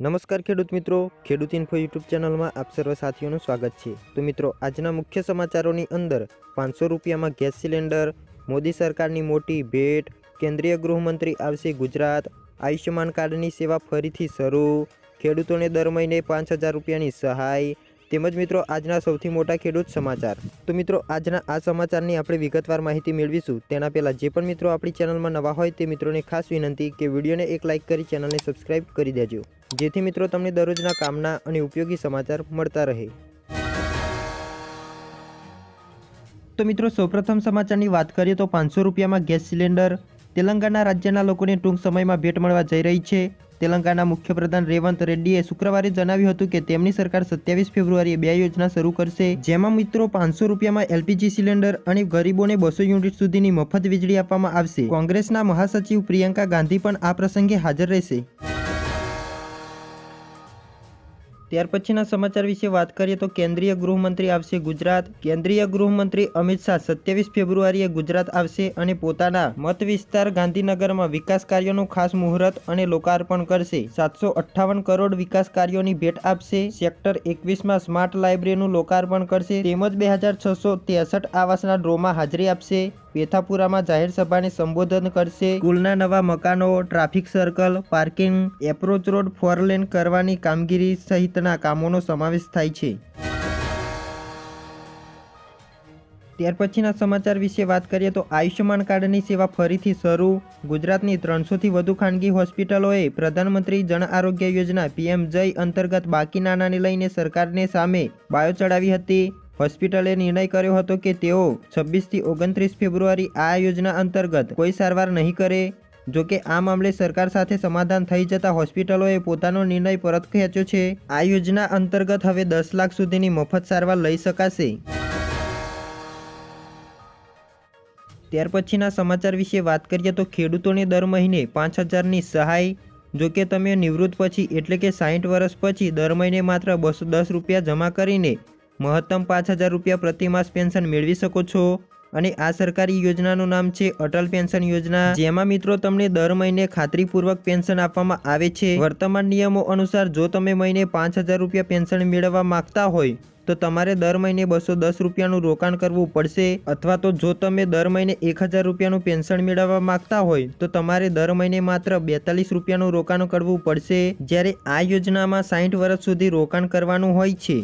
નમસ્કાર ખેડૂત મિત્રો. ખેડૂત ઇન્ફો યુટ્યુબ ચેનલમાં આપ સર્વ સાથીઓનું સ્વાગત છે. તો મિત્રો, આજના મુખ્ય સમાચારોની અંદર પાંચસો રૂપિયામાં ગેસ સિલિન્ડર, મોદી સરકારની મોટી ભેટ, કેન્દ્રીય ગૃહમંત્રી આવશે ગુજરાત, આયુષ્યમાન કાર્ડની સેવા ફરીથી શરૂ, ખેડૂતોને દર મહિને પાંચ હજાર રૂપિયાની સહાય તેમજ મિત્રો, આજના સૌથી મોટા ખેડૂત સમાચાર. તો મિત્રો, આજના આ સમાચારની આપણે વિગતવાર માહિતી મેળવીશું. તેના પહેલાં જે પણ મિત્રો આપણી ચેનલમાં નવા હોય તે મિત્રોને ખાસ વિનંતી કે વિડીયોને એક લાઇક કરી ચેનલને સબસ્ક્રાઇબ કરી દેજો. જેથી મિત્રો તમને દરરોજના કામના અને ઉપયોગી સમાચાર મળતા રહે. તો મિત્રો, સૌપ્રથમ સમાચારની વાત કરીએ તો પાંચસો રૂપિયામાં ગેસ સિલિન્ડર. તેલંગાણા રાજ્યના લોકોને ટૂંક સમયમાં ભેટ મળવા જઈ રહી છે. તેલંગાણા મુખ્યપ્રધાન રેવંત રેડ્ડીએ શુક્રવારે જણાવ્યું હતું કે તેમની સરકાર સત્યાવીસ ફેબ્રુઆરીએ બે યોજના શરૂ કરશે, જેમાં મિત્રો પાંચસો રૂપિયામાં એલપીજી સિલિન્ડર અને ગરીબોને બસો યુનિટ સુધીની મફત વીજળી આપવામાં આવશે. કોંગ્રેસના મહાસચિવ પ્રિયંકા ગાંધી પણ આ પ્રસંગે હાજર રહેશે. ત્યાર પછીના સમાચાર વિશે વાત કરીએ તો કેન્દ્રીય ગૃહમંત્રી આવશે ગુજરાત. કેન્દ્રીય ગૃહમંત્રી અમિત શાહ સત્યાવીસ ફેબ્રુઆરીએ ગુજરાત આવશે અને પોતાના મત વિસ્તાર ગાંધીનગરમાં વિકાસ કાર્યોનું ખાસ મુહૂર્ત અને લોકાર્પણ કરશે. સાતસો અઠ્ઠાવન કરોડ વિકાસ કાર્યોની ભેટ આપશે. સેક્ટર એકવીસમાં સ્માર્ટ લાઇબ્રેરીનું લોકાર્પણ કરશે. તેમજ બે હજાર છસો ત્રેસઠ આવાસના ડ્રોમાં હાજરી આપશે. પેથાપુરામાં જાહેર સભાને સંબોધન કરશે. સ્કૂલના નવા મકાનો, traffic circle, parking, approach road, four કરવાની કામગીરી સહિતના કામોનો સમાવેશ થાય છે. ત્યાર પછીના સમાચાર વિશે વાત કરીએ તો આયુષ્યમાન કાર્ડની સેવા ફરીથી શરૂ. ગુજરાતની ત્રણસોથી વધુ ખાનગી હોસ્પિટલોએ પ્રધાનમંત્રી જન આરોગ્ય યોજના પીએમ જય અંતર્ગત બાકી નાણાંને લઈને સરકારને સામે બાયો ચડાવી હતી. હોસ્પિટલે નિર્ણય કર્યો હતો કે તેઓ છવ્વીસથી ઓગણત્રીસ ફેબ્રુઆરી આ યોજના અંતર્ગત કોઈ સારવાર નહીં કરે. જો કે આ મામલે સરકાર સાથે સમાધાન થઈ જતા હોસ્પિટલોએ પોતાનો નિર્ણય પરત ખેંચ્યો છે. આ યોજના અંતર્ગત હવે દસ લાખ સુધીની મફત સારવાર લઈ શકાશે. ત્યાર પછીના સમાચાર વિશે વાત કરીએ તો ખેડૂતોને દર મહિને પાંચ હજારની સહાય. જો કે તમે નિવૃત્ત પછી એટલે કે સાહીઠ વર્ષ પછી દર મહિને માત્ર બસો દસ રૂપિયા જમા કરીને મહત્તમ પાંચ હજાર રૂપિયા પ્રતિ માસ પેન્શન મેળવી શકો છો. અને આ સરકારી યોજનાનું નામ છે અટલ પેન્શન યોજના. જેમાં મિત્રો તમને દર મહિને ખાતરીપૂર્વક પેન્શન આપવામાં આવે છે. વર્તમાન નિયમો અનુસાર જો તમે મહિને પાંચ હજાર રૂપિયા પેન્શન મેળવવા માંગતા હોય, તો તમારે દર મહિને બસો દસ રૂપિયાનું રોકાણ કરવું પડશે. અથવા તો જો તમે દર મહિને એક હજાર રૂપિયાનું પેન્શન મેળવવા માંગતા હોય, તો તમારે દર મહિને માત્ર બેતાલીસ રૂપિયાનું રોકાણ કરવું પડશે. જ્યારે આ યોજનામાં સાઠ વર્ષ સુધી રોકાણ કરવાનું હોય છે.